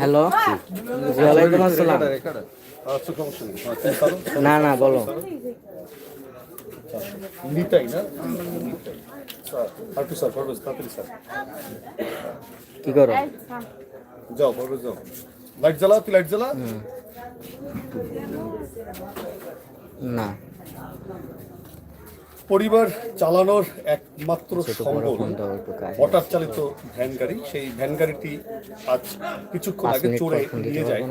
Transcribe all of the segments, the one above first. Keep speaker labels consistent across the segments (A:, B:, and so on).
A: Hello ওয়ালাইকুম আসসালাম? না না বলো। কি করো?
B: যাও যাও। লাইট জ্বালা তুই লাইট জ্বালা
A: না
B: পরিবার চালানোর একমাত্র সম্বল।
A: কাজ
B: মোটর চালিত ভ্যান গাড়ি সেই ভ্যান গাড়িটি আজ কিছুক্ষণ আগে
A: দিতে
B: নিয়ে যায়?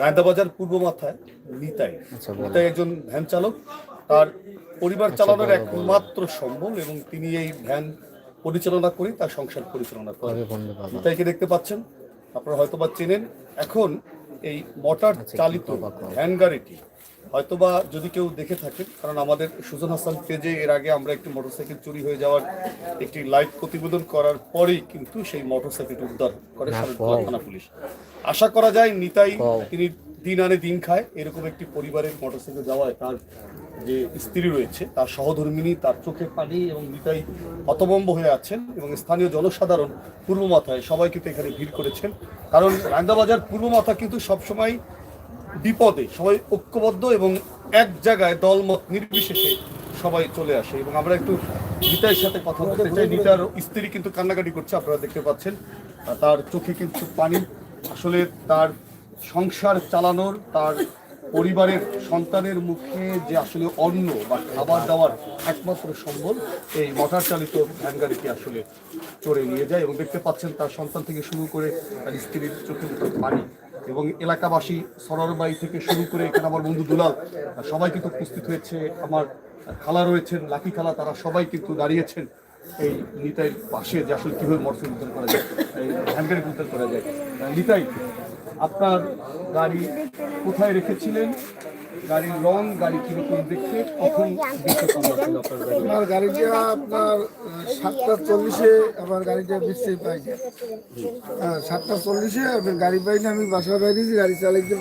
B: রায়দাবাজার পূর্ব মাথায় নিতাই।
A: আচ্ছা,
B: নিতাই একজন ভ্যান চালক। তার পরিবার চালানোর একমাত্র সম্বল এবং তিনি এই ভ্যান পরিচালনা করে তার সংসার পরিচালনা করেন।
A: বন্ধ
B: নিতাইকে দেখতে পাচ্ছেন। আপনারা হয়তোবা চেনেন এখন এই মোটর
A: আচ্ছা,
B: চালিত। ভ্যান গাড়িটি হয়তোবা যদি কেউ দেখে থাকেন কারণ আমাদের সুজন হাসান পেজে এর আগে আমরা একটি মোটরসাইকেল চুরি হয়ে যাওয়ার একটি লাইভ প্রতিবেদন করার পরেই কিন্তু সেই মোটরসাইকেল উদ্ধার করে। থানা পুলিশ আশা করা যায় নিতাই তিনি দিন আনে দিন খায় এরকম একটি পরিবারের মোটরসাইকেল যাওয়ায় তার যে স্ত্রী রয়েছে, তার সহধর্মিনী, তার চোখে পানি এবং নিতাই হতবম্ব হয়ে আছেন এবং স্থানীয় জনসাধারণ পূর্ব মাথায় সবাই কিন্তু এখানে ভিড় করেছেন। কারণ রান্দাবাজার পূর্ব মাথা কিন্তু সবসময় বিপদে, সবাই ঐক্যবদ্ধ এবং এক জায়গায় দলমত নির্বিশেষে সবাই চলে আসে। এবং আমরা একটু নিতাইয়ের সাথে কথা বলতে চাই। নিতার স্ত্রী কিন্তু কান্নাকাটি করছে, আপনারা দেখতে পাচ্ছেন। তার চোখে কিন্তু পানি। আসলে তার সংসার চালানোর, তার পরিবারের সন্তানের মুখে যে আসলে অন্ন বা খাবার দাবার একমাত্র সম্বল, এই মোটর চালিত ভ্যান গাড়িটি আসলে চড়ে নিয়ে যায় এবং দেখতে পাচ্ছেন তার সন্তান থেকে শুরু করে তার স্ত্রীর চোখে মুখে পানি এবং এলাকাবাসী সররবাই থেকে শুরু করে এখানে আমার বন্ধু দুলাল, সবাই কিন্তু উপস্থিত হয়েছে। আমার খালা রয়েছেন, লাকি খালা, তারা সবাই কিন্তু দাঁড়িয়েছেন এই নিতাইয়ের পাশে যে আসলে কীভাবে মোটরসাইকেল উদ্ধার করা যায়, এই ভ্যান গাড়ি উদ্ধার করা যায়। নিতাই আপনার গাড়ি কোথায় রেখেছিলেন? গাড়ির রং গাড়ি কীরকম দেখতে? কখন দেখতে আপনার
C: আমার গাড়িটা আপনার সাতটা চল্লিশে আমার গাড়িটা বৃষ্টি পাই। হ্যাঁ সাতটা চল্লিশে আমি গাড়ি পাই না আমি বাসার বাইরে গাড়ি চালাইতে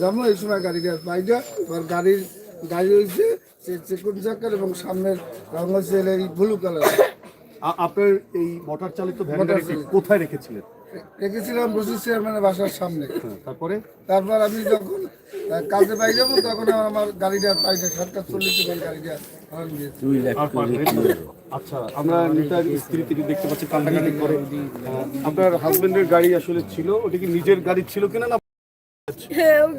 C: যাব এই সময় গাড়িটা পাই না। এবার গাড়ির গাড়ি হয়েছে সে চেকুন চাকার এবং সামনের রঙ হচ্ছে এই ব্লু কালার।
B: আপনার এই মোটর চালিত ভ্যান
C: চালিত।
B: কোথায় রেখেছিলেন?
C: রেখেছিলাম বসে চেয়ারম্যানের বাসার সামনে।
B: হ্যাঁ, তারপরে?
C: তারপর আমি যখন কাজে পাই যাব তখন আমার গাড়িটা পাই না সাতটা চল্লিশ গাড়িটা?
B: আচ্ছা আমরা নিতার স্ত্রী থেকে দেখতে পাচ্ছি কান্নাকাটি করে। আহ, আপনার হাজবেন্ডের গাড়ি আসলে ছিল ওটা কি নিজের গাড়ি ছিল কিনা না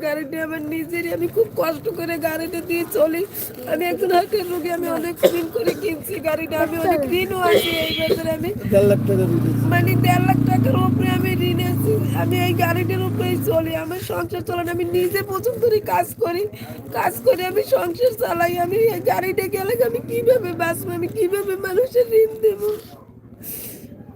D: গাড়িটা আমার নিজেরই। আমি খুব কষ্ট করে গাড়িটা দিয়ে চলি। আমি একজন হাটের রোগী আমি অনেক ঋণ করে কিনছি গাড়িটা। আমি অনেক ঋণও আছি এই বছর আমি।
C: দেড় লাখ টাকা
D: মানে দেড় লাখ টাকার উপরে আমি ঋণ আছি। আমি এই গাড়িটার উপরেই চলি। আমার সংসার চালান আমি নিজে প্রথম করে কাজ করি। কাজ করে আমি সংসার চালাই। আমি এই গাড়িটা গেলে আমি কীভাবে বাঁচবো? আমি কীভাবে মানুষের ঋণ দেব আমার গাড়িটা ফেলে খুঁজে দেন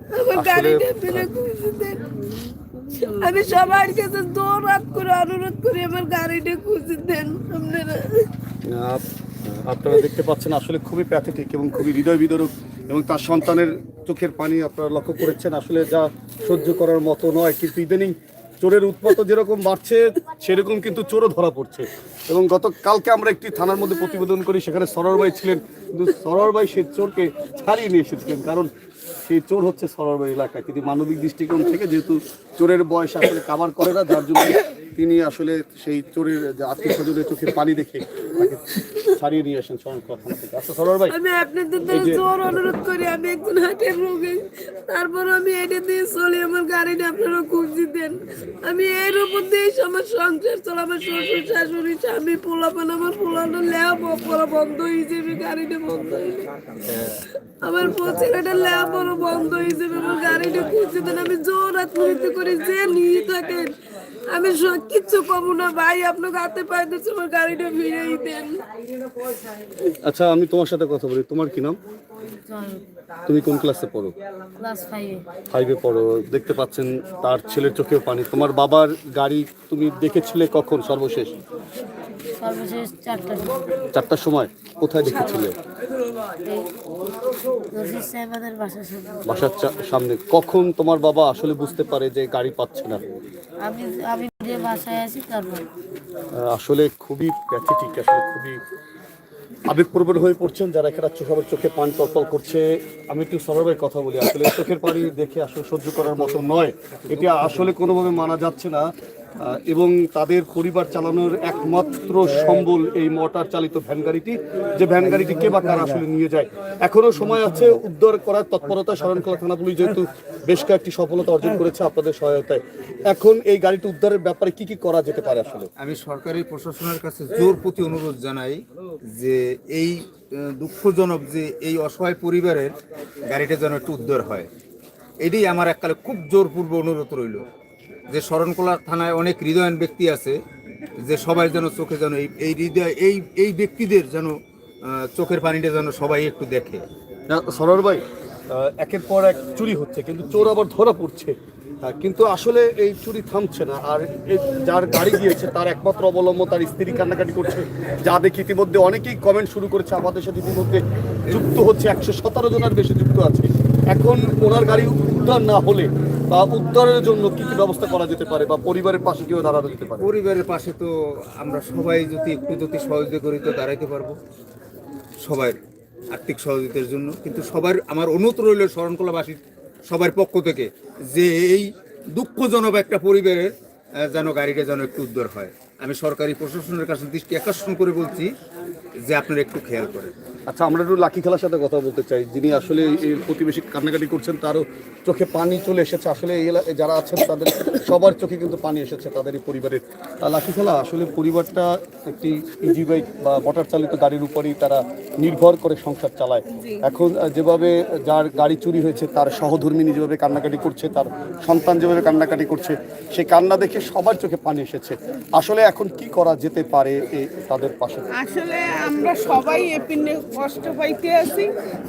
D: আমি সবার কাছে দৌড়াত করে অনুরোধ করি আমার গাড়িটা খুঁজে দেন আপনারা
B: আপনারা দেখতে পাচ্ছেন আসলে খুবই প্যাথেটিক এবং খুবই হৃদয় বিদরক এবং তার সন্তানের চোখের পানি আপনারা লক্ষ্য করেছেন। আসলে যা সহ্য করার মতো নয় কিন্তু ইদানিং চোরের উৎপাত যেরকম বাড়ছে সেরকম কিন্তু চোরও ধরা পড়ছে। এবং গত কালকে আমরা একটি থানার মধ্যে প্রতিবেদন করি সেখানে সররবাই ছিলেন। কিন্তু সররবাই সেই চোরকে ছাড়িয়ে নিয়ে এসেছিলেন কারণ সেই চোর হচ্ছে সরবরাহ এলাকায়। কিন্তু মানবিক দৃষ্টিকোণ থেকে যেহেতু চোরের বয়স আসলে কাভার করে না, যার জন্য তিনি আসলে সেই চোরের আত্মীয় স্বজনের চোখে পানি দেখে ছাড়িয়ে নিয়ে আসেন থেকে। আচ্ছা সরর ভাই
D: আমি আপনাদের দ্বারা জোর অনুরোধ করি আমি একজন হাটের রোগী। তারপর আমি এটা দিয়ে চলি আমার গাড়িটা আপনারা খুঁজে দেন। আমি এর উপর দিয়ে আমার সংসার চলে আমার শ্বশুর শাশুড়ি স্বামী পোলাপান আমার পোলানো লেয়া পড়া বন্ধ হয়ে যাবে গাড়িটা বন্ধ হয়ে আমার ছেলেটা লেয়া পড়া বন্ধ হয়ে যাবে আমার গাড়িটা খুঁজে দেন। আমি জোর আত্মহত্যা করি যে নিয়ে থাকেন আমি কিচ্ছু পাবো না ভাই আপনাকে হাতে পায়ে দিচ্ছি আমার গাড়িটা ফিরেই দেন।
B: আচ্ছা আমি তোমার সাথে কথা বলি। তোমার কি নাম? তুমি কোন ক্লাসে পড়ো?
E: ক্লাস ফাইভে
B: পড়ো। দেখতে পাচ্ছেন তার ছেলের চোখেও পানি। তোমার বাবার গাড়ি তুমি দেখেছিলে কখন সর্বশেষ?
E: সর্বশেষ চারটা
B: চারটার সময়? কোথায় দেখেছিলে?
E: বাসার
B: বাসার চা- সামনে। কখন তোমার বাবা আসলে বুঝতে পারে যে গাড়ি পাচ্ছে না?
E: আমি আমি যে আছি
B: কারণ আসলে খুবই প্যাথেটিক আসলে খুবই আবেগপ্রবণ হয়ে পড়ছেন যারা এখানে সবার চোখে পানি টলটল করছে। আমি একটু সরবের কথা বলি, আসলে চোখের পানি দেখে আসলে সহ্য করার মতো নয়। এটা আসলে কোনোভাবে মানা যাচ্ছে না। এবং তাদের পরিবার চালানোর একমাত্র সম্বল এই মোটর চালিত ভ্যান গাড়িটি, যে ভ্যান গাড়িটি কে বা কারা আসলে নিয়ে যায়। এখনও সময় আছে উদ্ধার করার তৎপরতা শরণখোলা থানা পুলিশ যেহেতু বেশ কয়েকটি সফলতা অর্জন করেছে আপনাদের সহায়তায়। এখন এই গাড়িটি উদ্ধারের ব্যাপারে কি কি করা যেতে পারে আসলে?
F: আমি সরকারি প্রশাসনের কাছে জোর প্রতি অনুরোধ জানাই যে এই দুঃখজনক যে এই অসহায় পরিবারের গাড়িটা যেন একটু উদ্ধার হয়। এটাই আমার এককালে খুব জোরপূর্ব অনুরোধ রইল। যে শরণকোলা থানায় অনেক হৃদয়ন ব্যক্তি আছে যে সবাই যেন চোখে যেন এই হৃদয় এই এই ব্যক্তিদের যেন চোখের পানিটা যেন সবাই একটু দেখে।
B: না, সরোয়ার ভাই একের পর এক চুরি হচ্ছে কিন্তু চোর আবার ধরা পড়ছে। কিন্তু আসলে এই চুরি থামছে না আর যার গাড়ি দিয়েছে তার একমাত্র অবলম্বন তার স্ত্রী কান্নাকাটি করছে। যা দেখি ইতিমধ্যে অনেকেই কমেন্ট শুরু করেছে আমাদের সাথে ইতিমধ্যে যুক্ত হচ্ছে একশো সতেরো জনের বেশি যুক্ত আছে। এখন ওনার গাড়ি উদ্ধার না হলে বা উদ্ধারের জন্য কি কি ব্যবস্থা করা যেতে পারে বা পরিবারের পাশে কেউ দাঁড়ানো যেতে পারে?
F: পরিবারের পাশে তো আমরা সবাই যদি একটু যদি সহযোগিতা করি তো দাঁড়াইতে পারব। সবার আর্থিক সহযোগিতার জন্য। কিন্তু সবার আমার অনুরোধ রইল শরণকলাবাসীর সবার পক্ষ থেকে যে এই দুঃখজনক একটা পরিবারের আহ, যেন গাড়িটা যেন একটু উদ্ধার হয়। আমি সরকারি প্রশাসনের কাছে দৃষ্টি আকর্ষণ করে বলছি যে আপনারা একটু খেয়াল করেন।
B: আচ্ছা আমরা একটু লাকি খেলার সাথে কথা বলতে চাই। যিনি আসলে এই প্রতিবেশী কান্নাকাটি করছেন তারও চোখে পানি চলে এসেছে। আসলে এই যারা আছেন তাদের সবার চোখে কিন্তু পানি এসেছে তাদের এই পরিবারের লাকি খেলা আসলে পরিবারটা একটি ইজি বাইক বা মোটর চালিত গাড়ির উপরেই তারা নির্ভর করে সংসার চালায়। এখন যেভাবে যার গাড়ি চুরি হয়েছে তার সহধর্মিনী যেভাবে কান্নাকাটি করছে তার সন্তান যেভাবে কান্নাকাটি করছে সেই কান্না দেখে সবার চোখে পানি এসেছে। আসলে এখন কি করা যেতে পারে তাদের পাশে?
G: আসলে আমরা সবাই এপিনে কষ্ট পাইতে আসি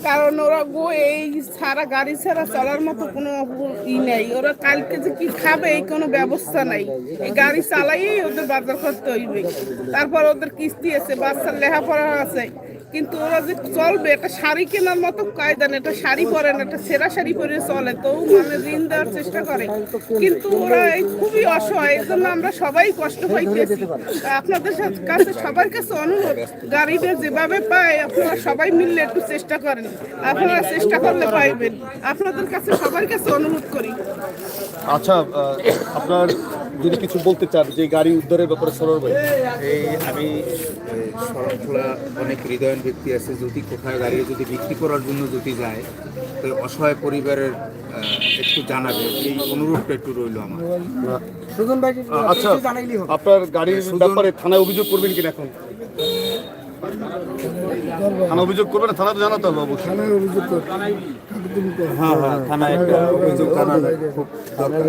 G: কারণ ওরা গো এই সারা গাড়ি ছাড়া চলার মতো কোনো ই নেই। ওরা কালকে যে কি খাবে, এই কোনো ব্যবস্থা নাই। এই গাড়ি চালাইয়েই ওদের বাজার করতে হইবে তারপর ওদের কিস্তি আছে, বাচ্চার লেখাপড়া আছে। কিন্তু ওরা যে চলবে, একটা শাড়ি কেনার মতো কায়দা নেই, একটা শাড়ি পরে না, একটা সেরা শাড়ি পরে চলে, তো মানে ঋণ দেওয়ার চেষ্টা করে। কিন্তু ওরা খুবই অসহায়, এই জন্য আমরা সবাই কষ্ট পাইতেছি। আপনাদের কাছে সবার কাছে অনুরোধ গাড়িটা যেভাবে পায়, আপনারা সবাই মিললে একটু চেষ্টা করেন। আপনারা চেষ্টা করলে পাইবেন। আপনাদের কাছে সবার কাছে অনুরোধ করি।
B: আচ্ছা আপনার যদি কিছু বলতে চান যে গাড়ি উদ্ধারের ব্যাপারে সরল ভাই।
F: এই আমি শরণখোলা অনেক হৃদয়ন ব্যক্তি আছে যদি কোথায় দাঁড়িয়ে যদি বিক্রি করার জন্য যদি যায় তো অসহায় পরিবারের একটু জানাবে। এই অনুরোধটা একটু রইল আমার।
B: আচ্ছা আপনার গাড়ির ব্যাপারে থানায় অভিযোগ করবেন কিনা এখন? থানা অভিযোগ করবেন না? থানা তো জানাতে হবে অবশ্যই।
C: থানায় অভিযোগ কর
F: হ্যাঁ হ্যাঁ থানায় একটা অভিযোগ জানানো খুব দরকার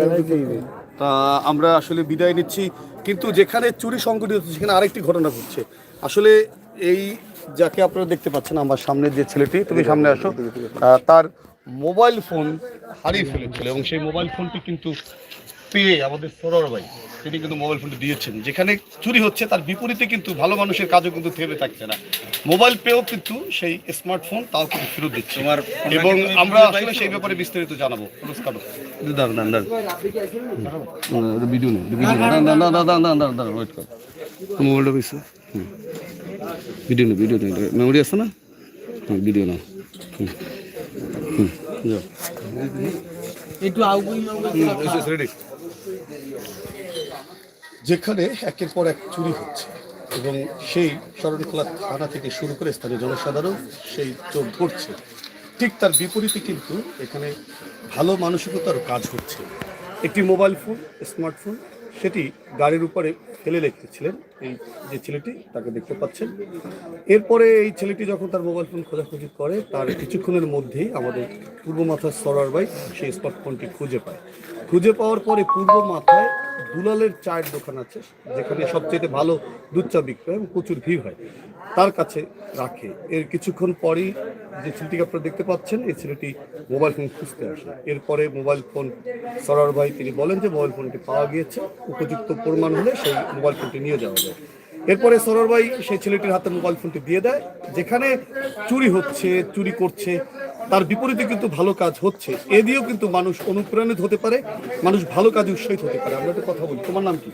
B: তা আমরা আসলে বিদায় নিচ্ছি। কিন্তু যেখানে চুরি সংঘটিত হচ্ছে সেখানে আরেকটি ঘটনা ঘটছে। আসলে এই যাকে আপনারা দেখতে পাচ্ছেন আমার সামনে যে ছেলেটি তুমি সামনে আসো। তার মোবাইল ফোন হারিয়ে ফেলেছিল এবং সেই মোবাইল ফোনটি কিন্তু পেয়ে আমাদের সরর ভাই তিনি কিন্তু মোবাইল ফোনটি দিয়েছেন। যেখানে চুরি হচ্ছে তার বিপরীতে কিন্তু ভালো মানুষের কাজও কিন্তু থেমে থাকছে না। মোবাইল পেয়েও কিন্তু সেই স্মার্টফোন তাও কিন্তু ফেরত দিচ্ছে। এবং আমরা আসলে সেই ব্যাপারে বিস্তারিত জানাব। পুরস্কার দাঁড়ান ভিডিও নেই ওয়েট কর। মোবাইলটা ভিডিও নেই ভিডিও নেই মেমোরি আছে না? ভিডিও হুম হুম যাও। রেডি যেখানে একের পর এক চুরি হচ্ছে। এবং সেই শরণখোলা থানা থেকে শুরু করে স্থানীয় জনসাধারণ সেই চোখ ধরছে। ঠিক তার বিপরীতে কিন্তু এখানে ভালো মানসিকতার কাজ হচ্ছে। একটি মোবাইল ফোন, স্মার্টফোন, সেটি গাড়ির উপরে ফেলে রেখেছিলেন এই যে ছেলেটি, তাকে দেখতে পাচ্ছেন। এরপরে এই ছেলেটি যখন তার মোবাইল ফোন খোঁজাখুঁজি করে, তার কিছুক্ষণের মধ্যেই আমাদের পূর্ব মাথার সরার বাই সেই স্মার্টফোনটি খুঁজে পায়। খুঁজে পাওয়ার পরে পূর্ব মাথায় দুলালের চায়ের দোকান আছে, যেখানে সবচেয়ে ভালো দুধ চা বিক্রি হয় এবং প্রচুর ভিড় হয়। তার কাছে রাখে। এর কিছুক্ষণ পরেই যে ছেলেটিকে আপনারা দেখতে পাচ্ছেন, এই ছেলেটি মোবাইল ফোন খুঁজতে আসে। এরপরে মোবাইল ফোন সরার ভাই, তিনি বলেন যে মোবাইল ফোনটি পাওয়া গিয়েছে, উপযুক্ত প্রমাণ হলে সেই মোবাইল ফোনটি নিয়ে যাওয়া যায়। এরপরে সরর ভাই সেই ছেলেটির হাতে মোবাইল ফোনটি দিয়ে দেয়, যেখানে চুরি হচ্ছে, চুরি করছে তার বিপরীতে কিন্তু ভালো কাজ হচ্ছে। এ দিয়েও কিন্তু মানুষ অনুপ্রাণিত হতে পারে মানুষ ভালো কাজে উৎসাহিত হতে পারে। আমরা একটা কথা বলি তোমার নাম কি?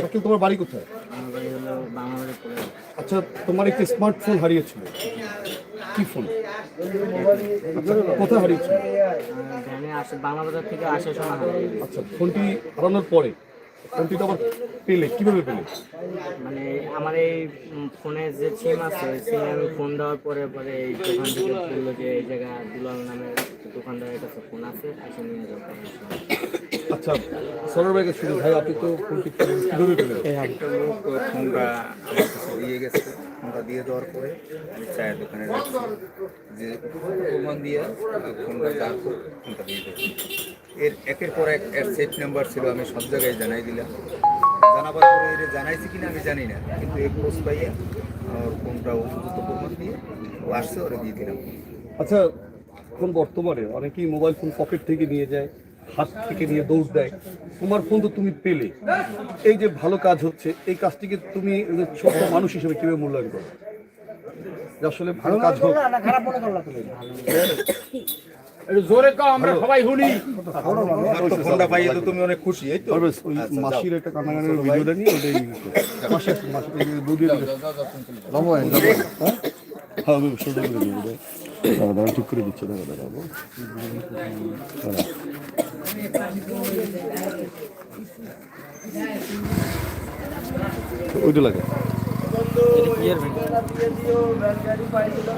B: শাকিল তোমার বাড়ি কোথায়? আচ্ছা তোমার একটি স্মার্টফোন হারিয়েছিল। কি ফোন? আচ্ছা কোথায় হারিয়েছিল। আচ্ছা ফোনটি হারানোর পরে ফোনটি তো আবার পেলে কীভাবে পেলে
A: মানে আমার এই ফোনে যে সিম আছে ওই সিমে আমি ফোন দেওয়ার পরে পরে এই দোকান থেকে বলল যে এই জায়গা দুলাল নামের দোকানদারের কাছে ফোন আছে এসে নিয়ে যাব
B: আচ্ছা সরোর ভাইকে শুধু ভাই আপনি তো ফোনটি কীভাবে পেলেন
F: একটা লোক ফোনটা ইয়ে গেছে। ফোনটা দিয়ে দেওয়ার পরে আমি চায়ের দোকানে রাখছি যে প্রমাণ দিয়ে ফোনটা করে ফোনটা দিয়ে দেবো। এর একের পর এক, এর সেট নাম্বার ছিল, আমি সব জায়গায় জানাই দিলাম। জানাবার পরে এর জানাইছি কিনা আমি জানি না, কিন্তু এই পোস্ট পাইয়া আমার ফোনটা উপযুক্ত প্রমাণ দিয়ে ও আসছে, ওরা দিয়ে দিলাম।
B: আচ্ছা এখন বর্তমানে অনেকেই মোবাইল ফোন পকেট থেকে নিয়ে যায়। হাত থেকে নিয়ে দৌড় দেয়। তোমার ফোন তো তুমি পেলে। এই যে ভালো কাজ হচ্ছে এই কাজটিকে তুমি ছোট মানুষ হিসেবে কীভাবে মূল্যায়ন করো? যে আসলে ভালো কাজ হোক।
F: আমার তো ফোনটা পাইয়ে তো তুমি অনেক খুশি এই তো। আচ্ছা।
B: মাসির একটা কান্নাকানের ভিডিওটা নিয়ে ওটাই মাসি মাসি দুদিন
H: রময়
B: হ্যাঁ? আমি সোজা করে দিয়ে দেবো দাঁড়া দাঁড়া ঠিক করে দিচ্ছে দাঁড়া দাঁড়াবো ওইটা লাগে
A: রেলগাড়ি পাইছিল